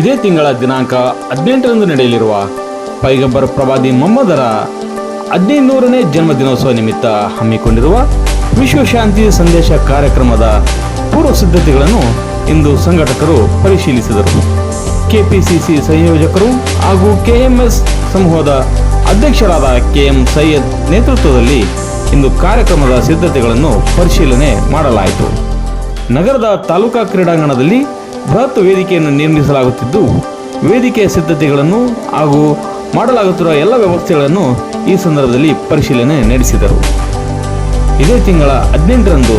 ಇದೇ ತಿಂಗಳ ದಿನಾಂಕ ಹದಿನೆಂಟರಂದು ನಡೆಯಲಿರುವ ಪೈಗಂಬರ್ ಪ್ರವಾದಿ ಮೊಹಮ್ಮದರ ಹದಿನೈದುನೂರನೇ ಜನ್ಮದಿನೋತ್ಸವ ನಿಮಿತ್ತ ಹಮ್ಮಿಕೊಂಡಿರುವ ವಿಶ್ವಶಾಂತಿ ಸಂದೇಶ ಕಾರ್ಯಕ್ರಮದ ಪೂರ್ವ ಸಿದ್ಧತೆಗಳನ್ನು ಇಂದು ಸಂಘಟಕರು ಪರಿಶೀಲಿಸಿದರು. ಕೆಪಿಸಿಸಿ ಸಂಯೋಜಕರು ಹಾಗೂ ಕೆಎಂಎಸ್ ಸಮೂಹದ ಅಧ್ಯಕ್ಷರಾದ ಕೆಎಂ ಸೈಯದ್ ನೇತೃತ್ವದಲ್ಲಿ ಇಂದು ಕಾರ್ಯಕ್ರಮದ ಸಿದ್ಧತೆಗಳನ್ನು ಪರಿಶೀಲನೆ ಮಾಡಲಾಯಿತು. ನಗರದ ತಾಲೂಕಾ ಕ್ರೀಡಾಂಗಣದಲ್ಲಿ ಬೃಹತ್ ವೇದಿಕೆಯನ್ನು ನಿರ್ಮಿಸಲಾಗುತ್ತಿದ್ದು, ವೇದಿಕೆಯ ಸಿದ್ಧತೆಗಳನ್ನು ಹಾಗೂ ಮಾಡಲಾಗುತ್ತಿರುವ ಎಲ್ಲ ವ್ಯವಸ್ಥೆಗಳನ್ನು ಈ ಸಂದರ್ಭದಲ್ಲಿ ಪರಿಶೀಲನೆ ನಡೆಸಿದರು. ಇದೇ ತಿಂಗಳ ಹದಿನೆಂಟರಂದು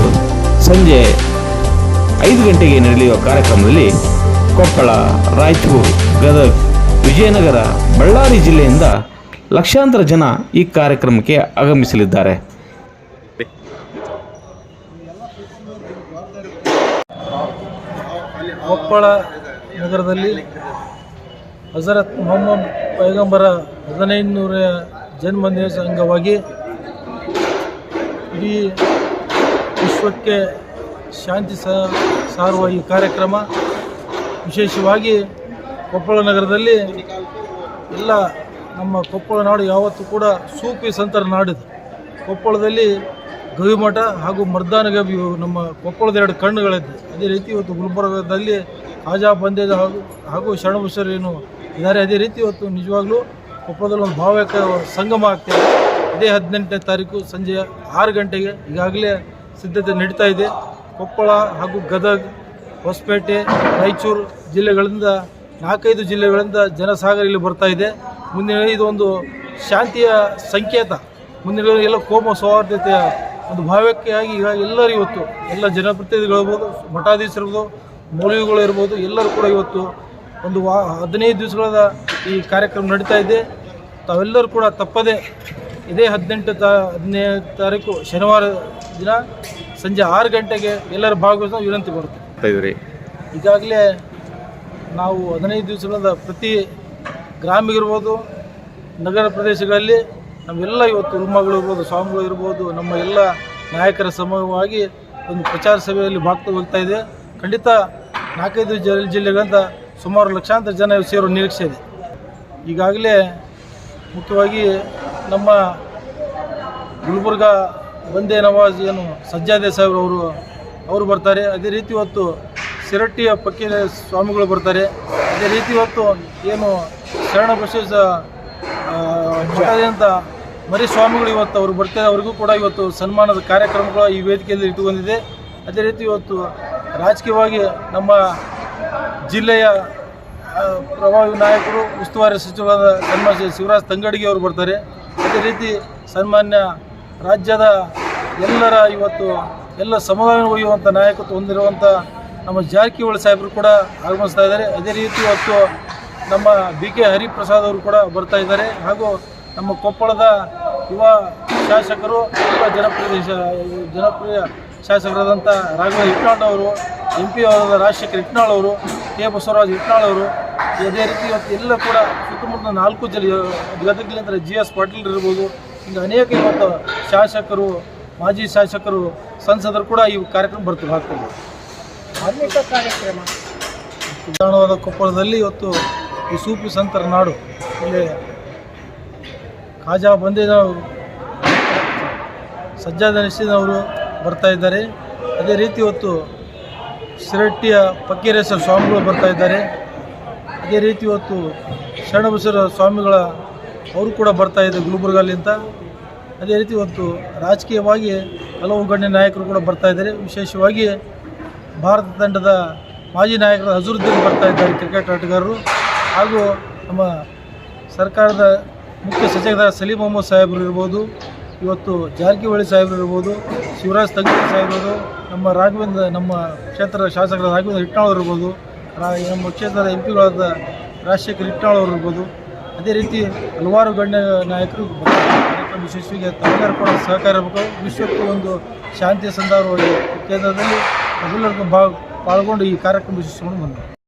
ಸಂಜೆ ಐದು ಗಂಟೆಗೆ ನಡೆಯುವ ಕಾರ್ಯಕ್ರಮದಲ್ಲಿ ಕೊಪ್ಪಳ, ರಾಯಚೂರು, ಗದಗ್, ವಿಜಯನಗರ, ಬಳ್ಳಾರಿ ಜಿಲ್ಲೆಯಿಂದ ಲಕ್ಷಾಂತರ ಜನ ಈ ಕಾರ್ಯಕ್ರಮಕ್ಕೆ ಆಗಮಿಸಲಿದ್ದಾರೆ. ಕೊಪ್ಪಳ ನಗರದಲ್ಲಿ ಹಜರತ್ ಮೊಹಮ್ಮದ್ ಪೈಗಂಬರ ಹದಿನೈದುನೂರ ಜನ್ಮದಿವಸ ಅಂಗವಾಗಿ ಇಡೀ ವಿಶ್ವಕ್ಕೆ ಶಾಂತಿ ಸಾರುವ ಈ ಕಾರ್ಯಕ್ರಮ. ವಿಶೇಷವಾಗಿ ಕೊಪ್ಪಳ ನಗರದಲ್ಲಿ ಎಲ್ಲ ನಮ್ಮ ಕೊಪ್ಪಳ ನಾಡು ಯಾವತ್ತೂ ಕೂಡ ಸೂಫಿ ಸಂತರ ನಾಡಿದೆ. ಕೊಪ್ಪಳದಲ್ಲಿ ಗವಿಮಠ ಹಾಗೂ ಮರ್ದಾನ ಗವಿ ನಮ್ಮ ಕೊಪ್ಪಳದ ಎರಡು ಕಣ್ಣುಗಳಿದ್ದು ಅದೇ ರೀತಿ ಇವತ್ತು ಗುಲ್ಬರ್ಗದಲ್ಲಿ ಆಜಾ ಬಂದೇಜ ಹಾಗೂ ಹಾಗೂ ಶರಣಬಸರು ಏನು ಇದ್ದಾರೆ. ಅದೇ ರೀತಿ ಇವತ್ತು ನಿಜವಾಗ್ಲೂ ಕೊಪ್ಪಳದಲ್ಲಿ ಒಂದು ಭಾವಕ ಸಂಗಮ ಆಗ್ತಿದೆ. ಅದೇ ಹದಿನೆಂಟನೇ ತಾರೀಕು ಸಂಜೆ ಆರು ಗಂಟೆಗೆ ಈಗಾಗಲೇ ಸಿದ್ಧತೆ ನಡೀತಾ ಇದೆ. ಕೊಪ್ಪಳ ಹಾಗೂ ಗದಗ, ಹೊಸಪೇಟೆ, ರಾಯಚೂರು ಜಿಲ್ಲೆಗಳಿಂದ ನಾಲ್ಕೈದು ಜಿಲ್ಲೆಗಳಿಂದ ಜನಸಾಗರ ಇಲ್ಲಿ ಬರ್ತಾ ಇದೆ. ಮುಂದಿನ ಇದೊಂದು ಶಾಂತಿಯ ಸಂಕೇತ. ಮುಂದಿನ ಎಲ್ಲ ಕೋಮ ಸೌಹಾರ್ದತೆಯ ಒಂದು ಭಾವ್ಯಕ್ಕಾಗಿ ಈಗ ಎಲ್ಲರೂ ಇವತ್ತು ಎಲ್ಲ ಜನಪ್ರತಿನಿಧಿಗಳಿರ್ಬೋದು ಮಠಾಧೀಶರಿರ್ಬೋದು ಮೌಲ್ಯಗಳು ಇರ್ಬೋದು ಎಲ್ಲರೂ ಕೂಡ ಇವತ್ತು ಒಂದು ವಾ ಹದಿನೈದು ದಿವಸಗಳ ಈ ಕಾರ್ಯಕ್ರಮ ನಡೀತಾ ಇದೆ. ತಾವೆಲ್ಲರೂ ಕೂಡ ತಪ್ಪದೆ ಇದೇ ಹದಿನೆಂಟು ತಾ ಹದಿನೈದು ತಾರೀಕು ಶನಿವಾರ ದಿನ ಸಂಜೆ ಆರು ಗಂಟೆಗೆ ಎಲ್ಲರೂ ಭಾಗವಹಿಸ ವಿನಂತಿ ಬರುತ್ತೆ ಈಗಾಗಲೇ ನಾವು ಹದಿನೈದು ದಿವಸಗಳಾದ ಪ್ರತಿ ಗ್ರಾಮಿಗಿರ್ಬೋದು ನಗರ ಪ್ರದೇಶಗಳಲ್ಲಿ ನಮ್ಮೆಲ್ಲ ಇವತ್ತು ಉಲ್ಮಗಳು ಇರ್ಬೋದು, ಸ್ವಾಮಿಗಳು ಇರ್ಬೋದು, ನಮ್ಮ ಎಲ್ಲ ನಾಯಕರ ಸಮೂಹವಾಗಿ ಒಂದು ಪ್ರಚಾರ ಸಭೆಯಲ್ಲಿ ಭಾಗವಹಿಸ್ತಾ ಇದೆ. ಖಂಡಿತ ನಾಲ್ಕೈದು ಜಿಲ್ಲೆ ಜಿಲ್ಲೆಗಳಂತ ಸುಮಾರು ಲಕ್ಷಾಂತರ ಜನ ಸೇರೋ ನಿರೀಕ್ಷೆ ಇದೆ. ಈಗಾಗಲೇ ಮುಖ್ಯವಾಗಿ ನಮ್ಮ ಗುಲ್ಬರ್ಗ ಬಂದೇ ನವಾಜ್ ಏನು ಸಜ್ಜಾದೆ ಸಾಹೇಬ್ರು ಅವರು ಅವರು ಬರ್ತಾರೆ. ಅದೇ ರೀತಿ ಇವತ್ತು ಸಿರಟ್ಟಿಯ ಪಕ್ಕಿ ಸ್ವಾಮಿಗಳು ಬರ್ತಾರೆ. ಅದೇ ರೀತಿ ಇವತ್ತು ಏನು ಶರಣ ಬಸವೇಶ ಮಠದಿಂದ ಮರಿ ಸ್ವಾಮಿಗಳು ಇವತ್ತು ಅವರು ಬರ್ತಾರೆ ಅವ್ರಿಗೂ ಕೂಡ ಇವತ್ತು ಸನ್ಮಾನದ ಕಾರ್ಯಕ್ರಮಗಳು ಈ ವೇದಿಕೆಯಲ್ಲಿ ಇಟ್ಟುಕೊಂಡಿದೆ ಅದೇ ರೀತಿ ಇವತ್ತು ರಾಜಕೀಯವಾಗಿ ನಮ್ಮ ಜಿಲ್ಲೆಯ ಪ್ರಭಾವಿ ನಾಯಕರು, ಉಸ್ತುವಾರಿ ಸಚಿವರಾದ ಸನ್ಮಾನ್ಯ ಶಿವರಾಜ್ ತಂಗಡಿಗೆ ಅವರು ಬರ್ತಾರೆ. ಅದೇ ರೀತಿ ಸನ್ಮಾನ್ಯ ರಾಜ್ಯದ ಎಲ್ಲರ ಇವತ್ತು ಎಲ್ಲ ಸಮುದಾಯ ಒಯ್ಯುವಂಥ ನಾಯಕತ್ವ ಹೊಂದಿರುವಂಥ ನಮ್ಮ ಜಾರಕಿಹೊಳಿ ಸಾಹೇಬರು ಕೂಡ ಆಗಮಿಸ್ತಾ ಇದ್ದಾರೆ. ಅದೇ ರೀತಿ ಇವತ್ತು ನಮ್ಮ ಬಿ ಕೆ ಹರಿಪ್ರಸಾದ್ ಅವರು ಕೂಡ ಬರ್ತಾ ಇದ್ದಾರೆ. ಹಾಗೂ ನಮ್ಮ ಕೊಪ್ಪಳದ ಯುವ ಶಾಸಕರು ಯುವ ಜನಪ್ರಿಯ ಜನಪ್ರಿಯ ಶಾಸಕರಾದಂಥ ರಾಘವ ಇಟ್ನಾಳ್ ಅವರು ಎಂ ಪಿ ಅವರಾದ ರಾಜಶೇಖರ್ ಇಟ್ನಾಳ್ ಅವರು ಕೆ ಬಸವರಾಜ್ ಇಟ್ನಾಳ್ ಅವರು ಅದೇ ರೀತಿ ಇವತ್ತು ಎಲ್ಲ ಕೂಡ ಸುತ್ತಮುತ್ತ ನಾಲ್ಕು ಜಿಲ್ಲೆ ಅಂದರೆ ಜಿ ಎಸ್ ಪಾಟೀಲ್ ಇರ್ಬೋದು ಹಿಂಗೆ ಅನೇಕ ಇವತ್ತು ಶಾಸಕರು ಮಾಜಿ ಶಾಸಕರು ಸಂಸದರು ಕೂಡ ಈ ಕಾರ್ಯಕ್ರಮ ಬರ್ತದೆ ಹಾಕ್ತಾರೆ ಧಾರ್ಮಿಕ ಕಾರ್ಯಕ್ರಮ. ಉದಾಹರಣವಾದ ಕೊಪ್ಪಳದಲ್ಲಿ ಇವತ್ತು ಈ ಸೂಪಿ ಸಂತರ ನಾಡು ಇಲ್ಲಿ ಖಾಜಾ ಬಂದಿದ ಸಜ್ಜಾದ ನಿಶ್ಚಿತವರು ಬರ್ತಾ ಇದ್ದಾರೆ. ಅದೇ ರೀತಿ ಇವತ್ತು ಶಿರಟ್ಟಿಯ ಫಕೀರೇಶ್ವರ ಸ್ವಾಮಿಗಳು ಬರ್ತಾ ಇದ್ದಾರೆ. ಅದೇ ರೀತಿ ಇವತ್ತು ಶರಣಬಸರ ಸ್ವಾಮಿಗಳ ಅವರು ಕೂಡ ಬರ್ತಾ ಇದ್ದಾರೆ ಗುಲ್ಬರ್ಗಲ್ಲಿಂದ ಅದೇ ರೀತಿ ಇವತ್ತು ರಾಜಕೀಯವಾಗಿ ಹಲವು ಗಣ್ಯ ನಾಯಕರು ಕೂಡ ಬರ್ತಾ ಇದ್ದಾರೆ. ವಿಶೇಷವಾಗಿ ಭಾರತ ತಂಡದ ಮಾಜಿ ನಾಯಕರ ಅಜರುದ್ದೀನ್ ಬರ್ತಾ ಇದ್ದಾರೆ ಕ್ರಿಕೆಟ್ ಆಟಗಾರರು. ಹಾಗೂ ನಮ್ಮ ಸರ್ಕಾರದ ಮುಖ್ಯ ಸಚಿವರ ಸಲೀಂ ಮೊಹಮ್ಮದ್ ಸಾಹೇಬರು ಇರ್ಬೋದು, ಇವತ್ತು ಜಾರಕಿಹೊಳಿ ಸಾಹೇಬರು ಇರ್ಬೋದು, ಶಿವರಾಜ್ ತಂಗಿ ಸಾಹೇಬರು, ನಮ್ಮ ರಾಘವೇಂದ್ರ, ನಮ್ಮ ಕ್ಷೇತ್ರದ ಶಾಸಕರ ರಾಘವೇಂದ್ರ ಅವರು ಇರ್ಬೋದು ನಮ್ಮ ಕ್ಷೇತ್ರದ ಎಂ ಪಿಗಳಾದ ರಾಜಶೇಖರ್ ಅವರು ಇರ್ಬೋದು. ಅದೇ ರೀತಿ ಹಲವಾರು ಗಣ್ಯ ನಾಯಕರು ಯಶಸ್ವಿಗೆ ತಾವೆಲ್ಲರೂ ಕೂಡ ಸಹಕಾರ ಇರಬೇಕು ವಿಶ್ವಕ್ಕೆ ಒಂದು ಶಾಂತಿಯ ಸಂದರ್ಭವಾಗಿ ಕೇಂದ್ರದಲ್ಲಿ ಎಲ್ಲರಿಗೂ ಭಾಗ, ಪಾಲ್ಗೊಂಡು ಈ ಕಾರ್ಯಕ್ರಮ ಯಶಸ್ವಿಯನ್ನು ಬಂದರು